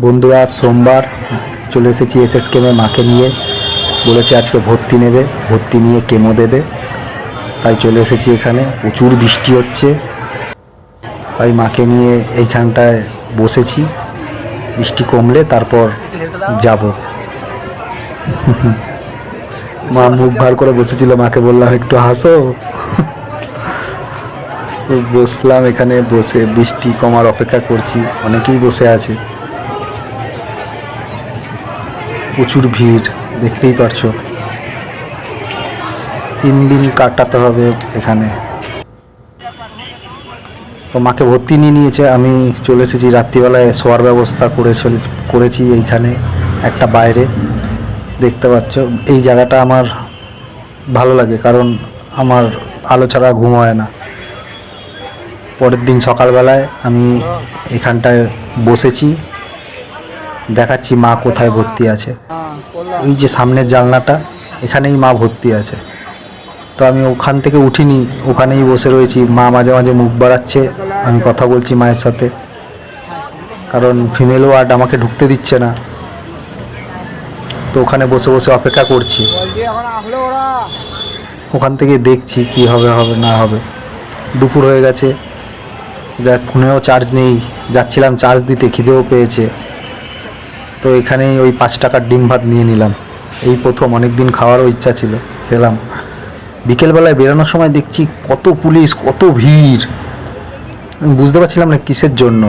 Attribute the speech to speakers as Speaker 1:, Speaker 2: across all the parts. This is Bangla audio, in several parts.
Speaker 1: বন্ধুরা, সোমবার চলে এসেছি এস এস কেমে মাকে নিয়ে। বলেছে আজকে ভর্তি নেবে, ভর্তি নিয়ে কেমো দেবে। তাই চলে এসেছি এখানে, প্রচুর বৃষ্টি হচ্ছে। তাই মাকে নিয়ে এইখানটায় বসেছি। বৃষ্টি কমলে তারপর যাব। মা মুখ ভার করে বসেছিল, মাকে বললাম, একটু হাসো। বসলাম এখানে, বসে বৃষ্টি কমার অপেক্ষা করছি, অনেকেই বসে আছে। প্রচুর ভিড়, দেখতেই পারছ। তিন দিন কাটাতে হবে এখানে। তো মাকে ভর্তি নিয়ে নিয়েছে, আমি চলে এসেছি রাত্রিবেলায়, শোয়ার ব্যবস্থা করে করেছি এইখানে, একটা বাইরে। দেখতে পাচ্ছ, এই জায়গাটা আমার ভালো লাগে, কারণ আমার আলো ছাড়া ঘুম হয় না। পরের দিন সকালবেলায় আমি এখানটায় বসেছি দেখাচ্ছি মা কোথায় ভর্তি আছে। এই যে সামনের জানলাটা, এখানেই মা ভর্তি আছে। তো আমি ওখান থেকে উঠিনি, ওখানেই বসে রয়েছি। মা মাঝে মাঝে মুখ বাড়াচ্ছে, আমি কথা বলছি মায়ের সাথে। কারণ ফিমেল ওয়ার্ড আমাকে ঢুকতে দিচ্ছে না। তো ওখানে বসে বসে অপেক্ষা করছি। ওখান থেকে দেখছি কি হবে হবে, না হবে। দুপুর হয়ে গেছে। যা ফোনেও চার্জ নেই। যাচ্ছিলাম চার্জ দিতে, খিদেও পেয়েছে। তো এখানেই ওই পাঁচ টাকার ডিম ভাত নিয়ে নিলাম। এই প্রথম অনেক দিন খাওয়ারও ইচ্ছা ছিল পেলাম বিকেলবেলায় বেরোনোর সময় দেখছি কত পুলিশ, কত ভিড়। বুঝতে পারছিলাম না কিসের জন্য।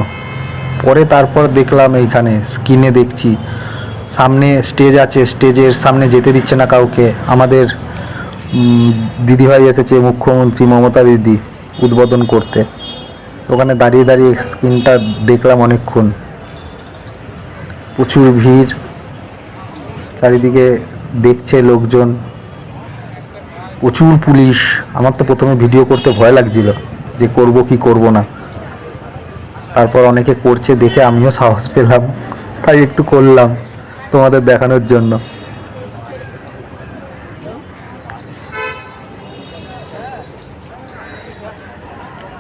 Speaker 1: পরে তারপর দেখলাম এইখানে, স্ক্রিনে দেখছি। সামনে স্টেজ আছে, স্টেজের সামনে যেতে দিচ্ছে না কাউকে। আমাদের দিদিভাই এসেছে, মুখ্যমন্ত্রী মমতা দিদি, উদ্বোধন করতে। ওখানে দাঁড়িয়ে দাঁড়িয়ে স্ক্রিনটা দেখলাম অনেকক্ষণ। প্রচুর ভিড়, চারিদিকে দেখছে লোকজন, প্রচুর পুলিশ। আমার তো প্রথমে ভিডিও করতে ভয় লাগছিল যে করব কি করব না। তারপর অনেকে করছে দেখে আমিও সাহস পেলাম, তাই একটু করলাম তোমাদের দেখানোর জন্য।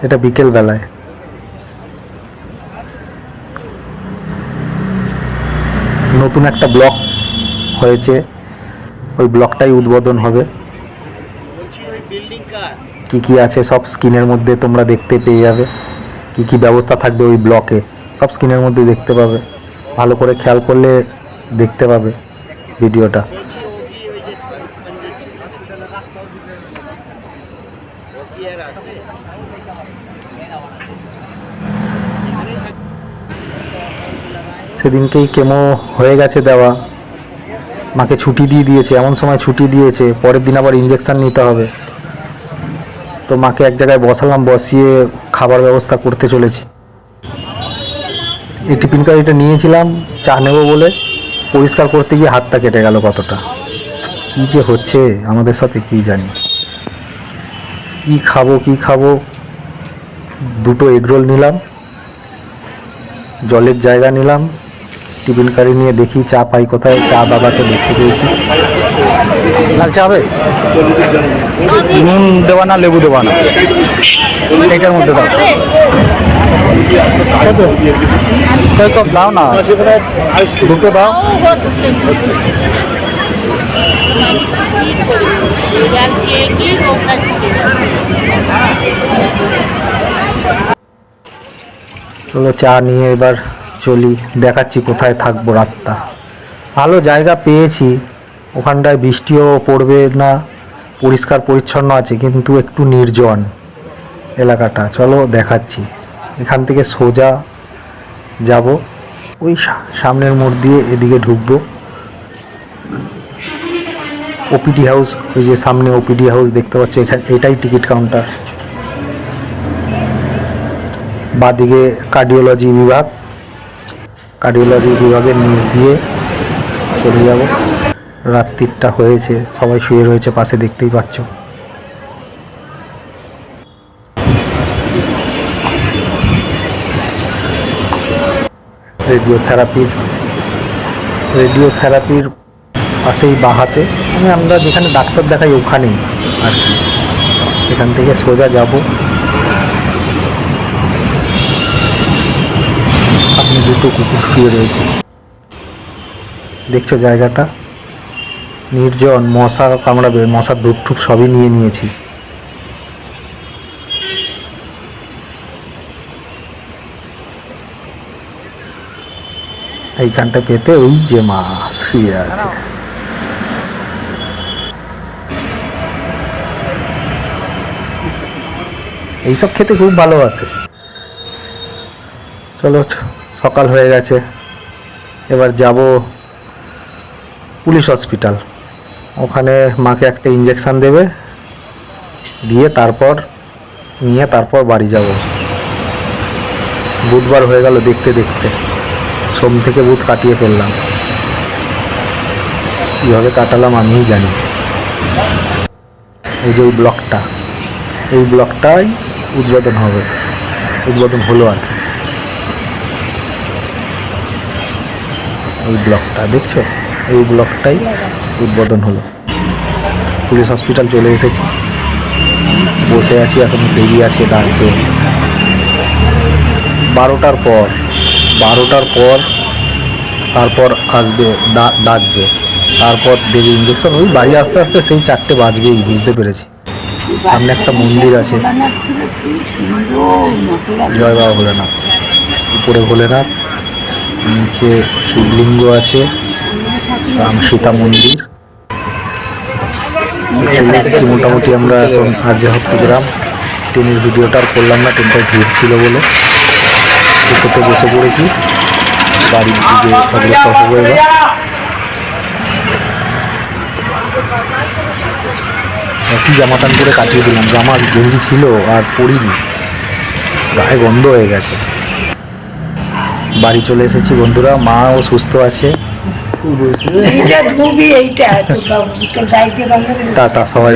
Speaker 1: এটা বিকেল বেলায় নতুন একটা ব্লক হয়েছে। ওই ব্লকটাই উদ্বোধন হবে। কি কি আছে সব স্ক্রিনের মধ্যে তোমরা দেখতে পেয়ে যাবে। কি কি ব্যবস্থা থাকবে ওই ব্লকে, সব স্ক্রিনের মধ্যে দেখতে পাবে। ভালো করে খেয়াল করলে দেখতে পাবে ভিডিওটা। সেদিনকেই কেমো হয়ে গেছে দেওয়া। মাকে ছুটি দিয়ে দিয়েছে, এমন সময় ছুটি দিয়েছে, পরের দিন আবার ইঞ্জেকশান নিতে হবে। তো মাকে এক জায়গায় বসালাম, বসিয়ে খাবার ব্যবস্থা করতে চলেছি। এই টিফিন কারিটা নিয়েছিলাম, চা নেব বলে। পরিষ্কার করতে গিয়ে হাতটা কেটে গেল কতটা। কী যে হচ্ছে, আমাদের সাথে কী জানি। কি খাব কি খাব। দুটো এগরোল নিলাম। জলের জায়গা নিলাম। টিফিন কারি নিয়ে দেখি চা পাই কোথায় চা দাদাকে দেখতে পেয়েছি। লাল চা হবে? নুন দেওয়া না লেবু দেওয়া না? এটার মধ্যে দাও। তো দাও না দুটো দাও। চলো চা নিয়ে এবার চলি, দেখাচ্ছি কোথায় থাকব রাতটা। ভালো জায়গা পেয়েছি, ওখানটায় বৃষ্টিও পড়বে না, পরিষ্কার পরিচ্ছন্ন আছে, কিন্তু একটু নির্জন এলাকাটা। চলো দেখাচ্ছি, এখান থেকে সোজা যাব। ওই সামনের মোড় দিয়ে এদিকে ঢুকবো। ওপিডি হাউস ওই যে সামনে ওপিডি হাউস দেখতে পাচ্ছ এখানে এটাই টিকিট কাউন্টার। বাদিকে কার্ডিওলজি বিভাগ। কার্ডিওলজি বিভাগের নিচ দিয়ে চলে যাব। রাত্রিটা হয়েছে, সবাই শুয়ে রয়েছে, পাশে দেখতেই পাচ্ছ। রেডিওথেরাপির রেডিওথেরাপির পাশেই বাহাতে। মানে আমরা যেখানে ডাক্তার দেখাই ওখানেই আর কি। এখান থেকে সোজা যাব। সামনে দুটো কুকুর শুয়ে রয়েছে। দেখছ জায়গাটা? নির্জন মশা কামড়াবে, মশার ধূপ টুপ সবই নিয়ে নিয়েছি। এইখানটা পেতে ওই যে মা শুয়ে আছে। এইসব খেতে খুব ভালোবাসে চলো চ- সকাল হয়ে গেছে। এবার যাব পুলিশ হসপিটাল। ওখানে মাকে একটা ইঞ্জেকশন দেবে, দিয়ে তারপর নিয়ে তারপর বাড়ি যাব। বুধবার হয়ে গেল দেখতে দেখতে। সোম থেকে বুধ কাটিয়ে ফেললাম। কীভাবে কাটালাম আমিই জানি। এই যে ব্লকটা, এই ব্লকটাই উদ্বোধন হবে। উদ্বোধন হলো আর কি। এই ব্লকটা, দেখছ? এই ব্লকটাই উদ্বোধন হলো। পুলিশ হসপিটাল চলে এসেছি। বসে আছি, এখন দেরি আছে ডাকবে বারোটার পর বারোটার পর তারপর আসবে ডাকবে। তারপর দেবে ইঞ্জেকশন ওই বাড়ি আসতে আসতে সেই চারটে বাজবেই, বুঝতে পেরেছি। সামনে একটা মন্দির আছে। জয় বাবা ভোলেনাথ। উপরে ভোলেনাথ। নিচে শিবলিঙ্গ আছে রাম সীতা মন্দির। চলে এসেছি মোটামুটি আমরা এখন আর্যহট্টগ্রাম ট্রেনের ভিডিওটা আর করলাম না ট্রেনটা ভিড় ছিল বলে। টোটোতে বসে পড়েছি। বাড়ির দিকে অগ্রসর হব এবার একই জামা টান করে কাটিয়ে দিলাম। জামা গেঞ্জি ছিল আর পরিনি। গায়ে গন্ধ হয়ে গেছে। বাড়ি চলে এসেছি বন্ধুরা মা ও সুস্থ আছে। টাটা সবাই